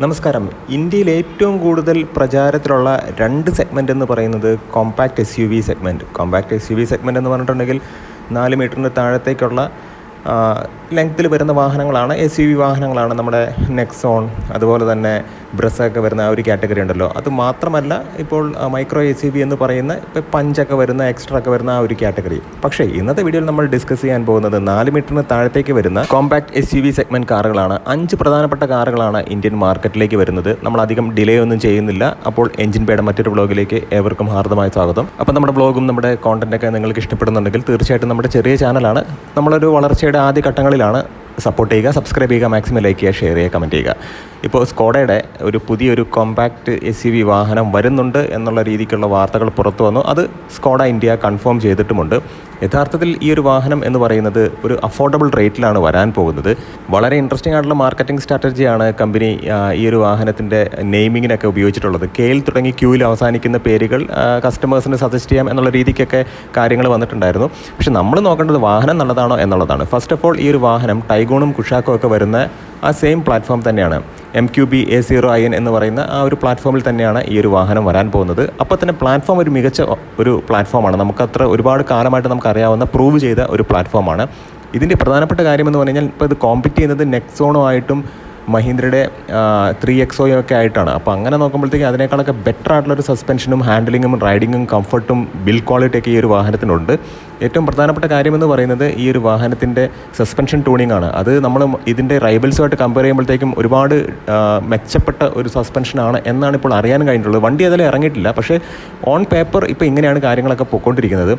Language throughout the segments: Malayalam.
നമസ്കാരം. ഇന്ത്യയിൽ ഏറ്റവും കൂടുതൽ പ്രചാരത്തിലുള്ള രണ്ട് സെഗ്മെന്റ് എന്ന് പറയുന്നത് compact S U V segment compact S U V segment എന്ന് പറഞ്ഞിട്ടുണ്ടെങ്കിൽ നാല് മീറ്ററിന് താഴത്തേക്കുള്ള ലെങ്ത്തിൽ വരുന്ന വാഹനങ്ങളാണ് എസ് യു വി വാഹനങ്ങളാണ് നമ്മുടെ നെക്സോൺ അതുപോലെ തന്നെ ബ്രസ്സൊക്കെ വരുന്ന ആ ഒരു കാറ്റഗറി ഉണ്ടല്ലോ. അത് മാത്രമല്ല ഇപ്പോൾ മൈക്രോ എ സി വി എന്ന് പറയുന്ന ഇപ്പോൾ പഞ്ചൊക്കെ വരുന്ന എക്സ്ട്രാ ഒക്കെ വരുന്ന ആ ഒരു കാറ്റഗറി. പക്ഷേ ഇന്നത്തെ വീഡിയോയിൽ നമ്മൾ ഡിസ്കസ് ചെയ്യാൻ പോകുന്നത് നാല് മീറ്ററിന് താഴത്തേക്ക് വരുന്ന compact S U V segment കാറുകളാണ്. അഞ്ച് പ്രധാനപ്പെട്ട കാറുകളാണ് ഇന്ത്യൻ മാർക്കറ്റിലേക്ക് വരുന്നത്. നമ്മൾ അധികം ഡിലേ ഒന്നും ചെയ്യുന്നില്ല. അപ്പോൾ എഞ്ചിൻ പേയുടെ മറ്റൊരു ബ്ലോഗിലേക്ക് ഏവർക്കും ഹാർദമായ സ്വാഗതം. അപ്പോൾ നമ്മുടെ ബ്ലോഗും നമ്മുടെ കോണ്ടന്റൊക്കെ നിങ്ങൾക്ക് ഇഷ്ടപ്പെടുന്നുണ്ടെങ്കിൽ തീർച്ചയായിട്ടും നമ്മുടെ ചെറിയ ചാനലാണ് നമ്മളൊരു വളർച്ചയുടെ ആദ്യ ഘട്ടങ്ങളിലാണ് സപ്പോർട്ട് ചെയ്യുക സബ്സ്ക്രൈബ് ചെയ്യുക മാക്സിമം ലൈക്ക് ചെയ്യുക ഷെയർ ചെയ്യുക കമന്റ് ചെയ്യുക. ഇപ്പോൾ സ്കോഡയുടെ ഒരു പുതിയൊരു കോമ്പാക്റ്റ് എസ് യു വി വാഹനം വരുന്നുണ്ട് എന്നുള്ള രീതിക്കുള്ള വാർത്തകൾ പുറത്തു വന്നു. അത് സ്കോഡ ഇന്ത്യ കൺഫേം ചെയ്തിട്ടുമുണ്ട്. യഥാർത്ഥത്തിൽ ഈ ഒരു വാഹനം എന്ന് പറയുന്നത് ഒരു അഫോർഡബിൾ റേറ്റിലാണ് വരാൻ പോകുന്നത്. വളരെ ഇൻട്രസ്റ്റിംഗ് ആയിട്ടുള്ള മാർക്കറ്റിംഗ് സ്ട്രാറ്റജിയാണ് കമ്പനി ഈ ഒരു വാഹനത്തിന്റെ നെയിമിങ്ങിനൊക്കെ ഉപയോഗിച്ചിട്ടുള്ളത്. കെയിൽ തുടങ്ങി ക്യൂവിൽ അവസാനിക്കുന്ന പേരുകൾ കസ്റ്റമേഴ്സിന് സജസ്റ്റ് ചെയ്യാം എന്നുള്ള രീതിക്കൊക്കെ കാര്യങ്ങൾ വന്നിട്ടുണ്ടായിരുന്നു. പക്ഷെ നമ്മൾ നോക്കേണ്ടത് വാഹനം നല്ലതാണോ എന്നുള്ളതാണ്. ഫസ്റ്റ് ഓഫ് ഓൾ ഈ ഒരു വാഹനം ടൈഗോണും കുഷാക്കും ഒക്കെ വരുന്ന ആ സെയിം പ്ലാറ്റ്ഫോം തന്നെയാണ്. M Q B A zero I N എന്ന് പറയുന്ന ആ ഒരു പ്ലാറ്റ്ഫോമിൽ തന്നെയാണ് ഈ ഒരു വാഹനം വരാൻ പോകുന്നത്. അപ്പോൾ തന്നെ പ്ലാറ്റ്ഫോം ഒരു മികച്ച ഒരു പ്ലാറ്റ്ഫോമാണ് നമുക്കത്ര ഒരുപാട് കാലമായിട്ട് നമുക്കറിയാവുന്ന പ്രൂവ് ചെയ്ത ഒരു പ്ലാറ്റ്ഫോമാണ് ഇതിന്റെ പ്രധാനപ്പെട്ട കാര്യമെന്ന് പറഞ്ഞു കഴിഞ്ഞാൽ ഇപ്പോൾ ഇത് കോമ്പറ്റ് ചെയ്യുന്നത് നെക്സോണുമായിട്ടും മഹീന്ദ്രയുടെ ത്രീ എക്സോയും ഒക്കെ ആയിട്ടാണ്. അപ്പോൾ അങ്ങനെ നോക്കുമ്പോഴത്തേക്ക് അതിനേക്കാളൊക്കെ ബെറ്റർ ആയിട്ടുള്ളൊരു സസ്പെൻഷനും ഹാൻഡിലിങ്ങും റൈഡിങ്ങും കംഫർട്ടും ബിൽഡ് ക്വാളിറ്റിയൊക്കെ ഈ ഒരു വാഹനത്തിനുണ്ട്. ഏറ്റവും പ്രധാനപ്പെട്ട കാര്യമെന്ന് പറയുന്നത് ഈ ഒരു വാഹനത്തിന്റെ സസ്പെൻഷൻ ട്യൂണിംഗ് ആണ്. അത് നമ്മൾ ഇതിന്റെ റൈബൽസുമായിട്ട് കമ്പയർ ചെയ്യുമ്പോഴത്തേക്കും ഒരുപാട് മെച്ചപ്പെട്ട ഒരു സസ്പെൻഷനാണ് എന്നാണ് ഇപ്പോൾ അറിയാൻ കഴിഞ്ഞിട്ടുള്ളത്. വണ്ടി അതിൽ ഇറങ്ങിയിട്ടില്ല. പക്ഷേ ഓൺ പേപ്പർ ഇപ്പോൾ ഇങ്ങനെയാണ് കാര്യങ്ങളൊക്കെ പൊയ്ക്കൊണ്ടിരിക്കുന്നത്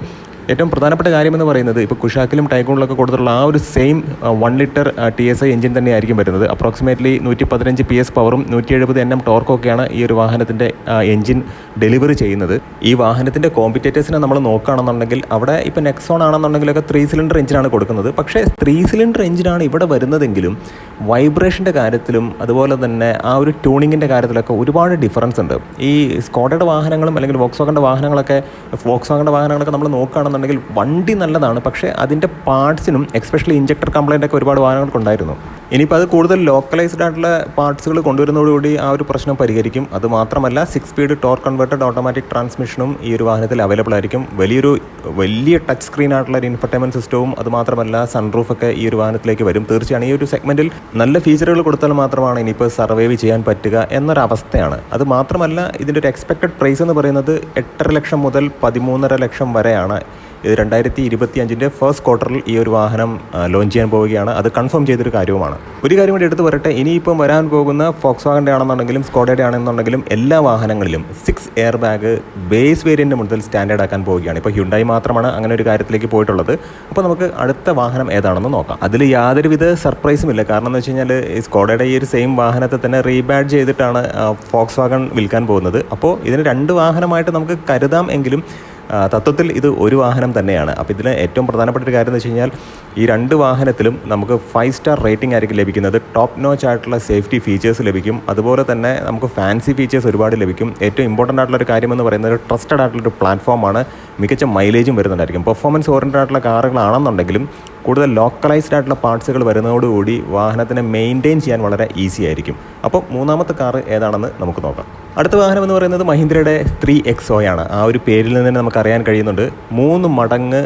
ഏറ്റവും പ്രധാനപ്പെട്ട കാര്യമെന്ന് പറയുന്നത് ഇപ്പോൾ കുഷാക്കിലും ടൈഗോണിലൊക്കെ കൊടുത്തിട്ടുള്ള ആ ഒരു same one litre T S I engine തന്നെയായിരിക്കും വരുന്നത്. അപ്രോക്സിമേറ്റ്ലി നൂറ്റി പതിനഞ്ച് പി എസ് പവറും നൂറ്റി എഴുപത് എൻ എം ടോർക്കൊക്കെയാണ് ഈ ഒരു വാഹനത്തിന്റെ എഞ്ചിൻ ഡെലിവറി ചെയ്യുന്നത്. ഈ വാഹനത്തിന്റെ കോമ്പറ്റേറ്റേഴ്സിനെ നമ്മൾ നോക്കുകയാണെന്നുണ്ടെങ്കിൽ അവിടെ ഇപ്പോൾ നെക്സോൺ ആണെന്നുണ്ടെങ്കിലൊക്കെ ത്രീ സിലിണ്ടർ എഞ്ചിനാണ് കൊടുക്കുന്നത്. പക്ഷേ ത്രീ സിലിണ്ടർ എഞ്ചിനാണ് ഇവിടെ വരുന്നതെങ്കിലും വൈബ്രേഷന്റെ കാര്യത്തിലും അതുപോലെ തന്നെ ആ ഒരു ട്യൂണിങ്ങിന്റെ കാര്യത്തിലൊക്കെ ഒരുപാട് ഡിഫറൻസ് ഉണ്ട്. ഈ സ്കോഡയുടെ വാഹനങ്ങളും അല്ലെങ്കിൽ വോക്സ് വാഗന്റെ വാഹനങ്ങളൊക്കെ വോക്സോഗന്റെ വാഹനങ്ങളൊക്കെ നമ്മൾ നോക്കുകയാണെന്നുണ്ടെങ്കിൽ വണ്ടി നല്ലതാണ് പക്ഷേ അതിന്റെ പാർട്സിനും എക്സ്പെഷ്യലി ഇഞ്ചക്ടർ കംപ്ലൈന്റ് ഒക്കെ ഒരുപാട് വാഹനങ്ങൾക്ക് ഉണ്ടായിരുന്നു. ഇനിയിപ്പോൾ അത് കൂടുതൽ ലോക്കലൈസ്ഡ് ആയിട്ടുള്ള പാർട്സുകൾ കൊണ്ടുവരുന്നതോടുകൂടി ആ ഒരു പ്രശ്നം പരിഹരിക്കും. അത് മാത്രമല്ല six speed torque converted automatic ട്രാൻസ്മിഷനും ഈ ഒരു വാഹനത്തിൽ അവൈലബിൾ ആയിരിക്കും. വലിയൊരു വലിയ ടച്ച് സ്ക്രീൻ ആയിട്ടുള്ള ഒരു ഇൻഫർടൈൻമെന്റ് സിസ്റ്റവും അത് മാത്രമല്ല സൺറൂഫ് ഒക്കെ ഈ ഒരു വാഹനത്തിലേക്ക് വരും. തീർച്ചയാണ് ഈ ഒരു സെഗ്മെന്റിൽ നല്ല ഫീച്ചറുകൾ കൊടുത്താൽ മാത്രമാണ് ഇനിയിപ്പോൾ സർവൈവ് ചെയ്യാൻ പറ്റുക എന്നൊരവസ്ഥയാണ്. അത് മാത്രമല്ല ഇതിന്റെ ഒരു എക്സ്പെക്റ്റഡ് പ്രൈസ് എന്ന് പറയുന്നത് എട്ടര ലക്ഷം മുതൽ പതിമൂന്നര ലക്ഷം വരെയാണ്. ഇത് രണ്ടായിരത്തി ഇരുപത്തി അഞ്ചിന്റെ ഫസ്റ്റ് ക്വാർട്ടറിൽ ഈ ഒരു വാഹനം ലോഞ്ച് ചെയ്യാൻ പോവുകയാണ്. അത് കൺഫേം ചെയ്തൊരു കാര്യവുമാണ്. ഒരു കാര്യം കൂടി എടുത്തു പറയട്ടെ. ഇനിയിപ്പം വരാൻ പോകുന്ന ഫോക്സ് വാഗന്റെ ആണെന്നുണ്ടെങ്കിലും സ്കോഡയുടെ ആണെന്നുണ്ടെങ്കിലും എല്ലാ വാഹനങ്ങളിലും six air bag base variant മുതൽ സ്റ്റാൻഡേർഡ് ആക്കാൻ പോവുകയാണ്. ഇപ്പോൾ ഹ്യുണ്ടായി മാത്രമാണ് അങ്ങനെ ഒരു കാര്യത്തിലേക്ക് പോയിട്ടുള്ളത്. അപ്പോൾ നമുക്ക് അടുത്ത വാഹനം ഏതാണെന്ന് നോക്കാം. അതിൽ യാതൊരുവിധ സർപ്രൈസും ഇല്ല. കാരണം എന്ന് വെച്ച് കഴിഞ്ഞാൽ ഈ സ്കോഡയുടെ ഈ ഒരു സെയിം വാഹനത്തെ തന്നെ റീബാഡ് ചെയ്തിട്ടാണ് ഫോക്സ് വാഗൺ വിൽക്കാൻ പോകുന്നത്. അപ്പോൾ ഇതിന് രണ്ട് വാഹനമായിട്ട് നമുക്ക് കരുതാം എങ്കിലും തത്വത്തിൽ ഇത് ഒരു വാഹനം തന്നെയാണ്. അപ്പോൾ ഇതിൽ ഏറ്റവും പ്രധാനപ്പെട്ട ഒരു കാര്യം എന്ന് വെച്ച് കഴിഞ്ഞാൽ ഈ രണ്ട് വാഹനത്തിലും നമുക്ക് ഫൈവ് സ്റ്റാർ റേറ്റിംഗ് ആയിരിക്കും ലഭിക്കുന്നത്. ടോപ്പ് നോച്ച് ആയിട്ടുള്ള സേഫ്റ്റി ഫീച്ചേഴ്സ് ലഭിക്കും. അതുപോലെ തന്നെ നമുക്ക് ഫാൻസി ഫീച്ചേഴ്സ് ഒരുപാട് ലഭിക്കും. ഏറ്റവും ഇമ്പോർട്ടന്റ് ആയിട്ടുള്ള ഒരു കാര്യം എന്ന് പറയുന്നത് ട്രസ്റ്റഡ് ആയിട്ടുള്ള ഒരു പ്ലാറ്റ്ഫോമാണ് മികച്ച മൈലേജും വരുന്നുണ്ടായിരിക്കും. പെർഫോമൻസ് ഓറിയന്റഡ് ആയിട്ടുള്ള കാറുകളാണെന്നുണ്ടെങ്കിലും കൂടുതൽ ലോക്കലൈസ്ഡ് ആയിട്ടുള്ള പാർട്സുകൾ വരുന്നതോടുകൂടി വാഹനത്തിനെ മെയിന്റെയിൻ ചെയ്യാൻ വളരെ ഈസി ആയിരിക്കും. അപ്പോൾ മൂന്നാമത്തെ കാർ ഏതാണെന്ന് നമുക്ക് നോക്കാം. അടുത്ത വാഹനം എന്ന് പറയുന്നത് മഹീന്ദ്രയുടെ ത്രീ ആണ്. ആ ഒരു പേരിൽ നിന്ന് തന്നെ നമുക്ക് അറിയാൻ കഴിയുന്നുണ്ട്. മൂന്ന് മടങ്ങ്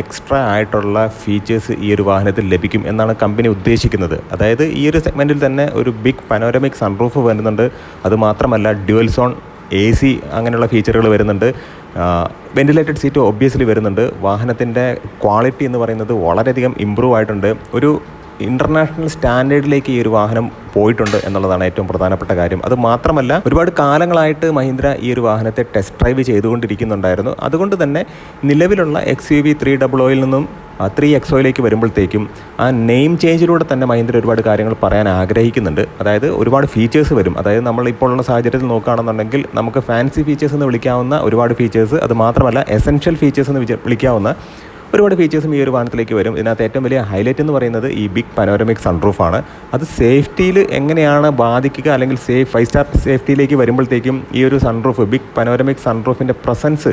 എക്സ്ട്രാ ആയിട്ടുള്ള ഫീച്ചേഴ്സ് ഈ ഒരു വാഹനത്തിൽ ലഭിക്കും എന്നാണ് കമ്പനി ഉദ്ദേശിക്കുന്നത്. അതായത് ഈ ഒരു സെഗ്മെന്റിൽ തന്നെ ഒരു ബിഗ് പനോരമിക് സൺറൂഫ് വരുന്നുണ്ട്. അതുമാത്രമല്ല ഡ്യുവൽ സോൺ എ സി അങ്ങനെയുള്ള ഫീച്ചറുകൾ വരുന്നുണ്ട്. വെന്റിലേറ്റഡ് സീറ്റ് ഒബ്വിയസ്ലി വരുന്നുണ്ട്. വാഹനത്തിന്റെ ക്വാളിറ്റി എന്ന് പറയുന്നത് വളരെയധികം ഇമ്പ്രൂവ് ആയിട്ടുണ്ട്. ഒരു ഇന്റർനാഷണൽ സ്റ്റാൻഡേർഡിലേക്ക് ഈ ഒരു വാഹനം പോയിട്ടുണ്ട് എന്നുള്ളതാണ് ഏറ്റവും പ്രധാനപ്പെട്ട കാര്യം. അത് മാത്രമല്ല ഒരുപാട് കാലങ്ങളായിട്ട് മഹീന്ദ്ര ഈ ഒരു വാഹനത്തെ ടെസ്റ്റ് ഡ്രൈവ് ചെയ്തുകൊണ്ടിരിക്കുന്നുണ്ടായിരുന്നു. അതുകൊണ്ട് തന്നെ നിലവിലുള്ള X U V three double ഒയിൽ നിന്നും ത്രീ എക്സോയിലേക്ക് വരുമ്പോഴത്തേക്കും ആ നെയിം ചേഞ്ചിലൂടെ തന്നെ മഹീന്ദ്ര ഒരുപാട് കാര്യങ്ങൾ പറയാൻ ആഗ്രഹിക്കുന്നുണ്ട്. അതായത് ഒരുപാട് ഫീച്ചേഴ്സ് വരും. അതായത് നമ്മൾ ഇപ്പോൾ ഉള്ള സാഹചര്യത്തിൽ നോക്കുകയാണെന്നുണ്ടെങ്കിൽ നമുക്ക് ഫാൻസി ഫീച്ചേഴ്സ് എന്ന് വിളിക്കാവുന്ന ഒരുപാട് ഫീച്ചേഴ്സ് അത് മാത്രമല്ല എസെൻഷ്യൽ ഫീച്ചേഴ്സ് എന്ന് വിളിക്കാവുന്ന ഒരുപാട് ഫീച്ചേഴ്സും ഈ ഒരു വാഹനത്തിലേക്ക് വരും. ഇതിനകത്ത് ഏറ്റവും വലിയ ഹൈലൈറ്റ് എന്ന് പറയുന്നത് ഈ ബിഗ് പനോരമിക് സൺറൂഫാണ് അത് സേഫ്റ്റിയിൽ എങ്ങനെയാണ് ബാധിക്കുക അല്ലെങ്കിൽ സേഫ് ഫൈവ് സ്റ്റാർ സേഫ്റ്റിയിലേക്ക് വരുമ്പോഴത്തേക്കും ഈ ഒരു സൺറൂഫ് ബിഗ് പനോരമിക് സൺറൂഫിന്റെ പ്രസൻസ്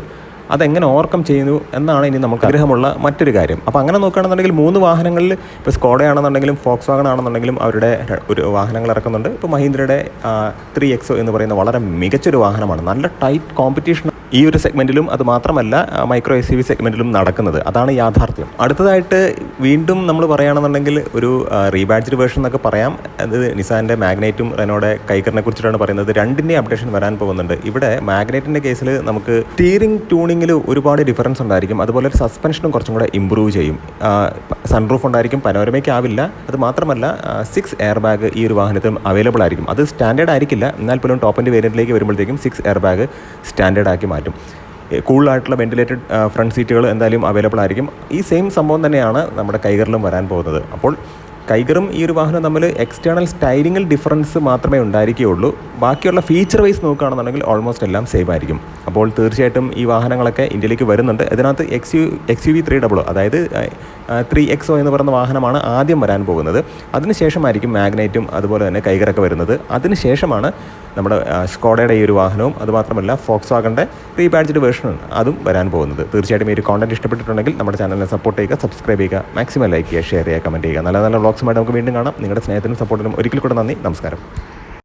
അതെങ്ങനെ ഓവർകം ചെയ്യുന്നു എന്നാണ് ഇനി നമുക്ക് ആഗ്രഹമുള്ള മറ്റൊരു കാര്യം. അപ്പോൾ അങ്ങനെ നോക്കുകയാണെന്നുണ്ടെങ്കിൽ മൂന്ന് വാഹനങ്ങളിൽ ഇപ്പോൾ സ്കോഡയാണെന്നുണ്ടെങ്കിലും ഫോക്സ് വാഗൺ ആണെന്നുണ്ടെങ്കിലും അവരുടെ ഒരു വാഹനങ്ങൾ ഇറക്കുന്നുണ്ട്. ഇപ്പോൾ മഹീന്ദ്രയുടെ ത്രീ എക്സോ എന്ന് പറയുന്ന വളരെ മികച്ചൊരു വാഹനമാണ്. നല്ല ടൈറ്റ് കോമ്പറ്റീഷൻ ഈ ഒരു സെഗ്മെന്റിലും അത് മാത്രമല്ല മൈക്രോ എസ് യു സെഗ്മെന്റിലും നടക്കുന്നത്. അതാണ് യാഥാർത്ഥ്യം. അടുത്തതായിട്ട് വീണ്ടും നമ്മൾ പറയുകയാണെന്നുണ്ടെങ്കിൽ ഒരു റീബാഡ്ജഡ് വേർഷൻ എന്നൊക്കെ പറയാം. അത് നിസാന്റെ മാഗ്നേറ്റും റെനോയുടെ കൈക്കറിനെ കുറിച്ചിട്ടാണ് പറയുന്നത്. രണ്ടിന്റെ അപ്ഡേഷൻ വരാൻ പോകുന്നുണ്ട്. ഇവിടെ മാഗ്നേറ്റിന്റെ കേസിൽ നമുക്ക് സ്റ്റീറിംഗ് ട്യൂണിങ്ങിൽ ഒരുപാട് ഡിഫറൻസ് ഉണ്ടായിരിക്കും. അതുപോലെ സസ്പെൻഷനും കുറച്ചും കൂടെ ഇമ്പ്രൂവ് ചെയ്യും. സൺറൂഫ് ഉണ്ടായിരിക്കും പനോരമയ്ക്ക് ആവില്ല. അത് മാത്രമല്ല സിക്സ് എയർ ബാഗ് ഈ ഒരു വാഹനത്തിലും അവൈലബിൾ ആയിരിക്കും. അത് സ്റ്റാൻഡേർഡ് ആയിരിക്കില്ല. എന്നാൽ പോലും ടോപ്പിന്റെ വേരിയന്റിലേക്ക് വരുമ്പോഴത്തേക്കും സിക്സ് എയർ ബാഗ് സ്റ്റാൻഡേർഡ് ആക്കി മാറ്റും. കൂളായിട്ടുള്ള വെന്റിലേറ്റഡ് ഫ്രണ്ട് സീറ്റുകൾ എന്തായാലും അവൈലബിൾ ആയിരിക്കും. ഈ സെയിം സംഭവം തന്നെയാണ് നമ്മുടെ കൈകറിലും വരാൻ പോകുന്നത്. അപ്പോൾ കൈകറും ഈ ഒരു വാഹനം തമ്മിൽ എക്സ്റ്റേണൽ സ്റ്റൈലിങ്ങിൽ ഡിഫറൻസ് മാത്രമേ ഉണ്ടായിരിക്കുകയുള്ളൂ. ബാക്കിയുള്ള ഫീച്ചർ വൈസ് നോക്കുകയാണെന്നുണ്ടെങ്കിൽ ഓൾമോസ്റ്റ് എല്ലാം സെയിം ആയിരിക്കും. അപ്പോൾ തീർച്ചയായിട്ടും ഈ വാഹനങ്ങളൊക്കെ ഇന്ത്യയിലേക്ക് വരുന്നുണ്ട്. ഇതിനകത്ത് X U X U V three double അതായത് ത്രീ എക്സോ എന്ന് പറയുന്ന വാഹനമാണ് ആദ്യം വരാൻ പോകുന്നത്. അതിനുശേഷമായിരിക്കും മാഗ്നൈറ്റും അതുപോലെ തന്നെ കൈകറൊക്കെ വരുന്നത്. അതിനുശേഷമാണ് നമ്മുടെ സ്കോഡയുടെ ഈ ഒരു വാഹനവും അതുമാത്രമല്ല ഫോക്സ് വാഗന്റെ പാഡ്ജഡ് വേർഷനും അതും വരാൻ പോകുന്നത്. തീർച്ചയായിട്ടും ഈ ഒരു കോണ്ടന്റ് ഇഷ്ടപ്പെട്ടിട്ടുണ്ടെങ്കിൽ നമ്മുടെ ചാനലിനെ സപ്പോർട്ട് ചെയ്യുക സബ്സ്ക്രൈബ് ചെയ്യുക മാക്സിമം ലൈക്ക് ചെയ്യുക ഷെയർ ചെയ്യുക കമന്റ് ചെയ്യുക. നല്ല നല്ല വ്ളോഗ്സുമായിട്ട് നമുക്ക് വീണ്ടും കാണാം. നിങ്ങളുടെ സ്നേഹത്തിനും സപ്പോർട്ടിനും ഒരിക്കൽ കൂടെ നന്ദി. നമസ്കാരം.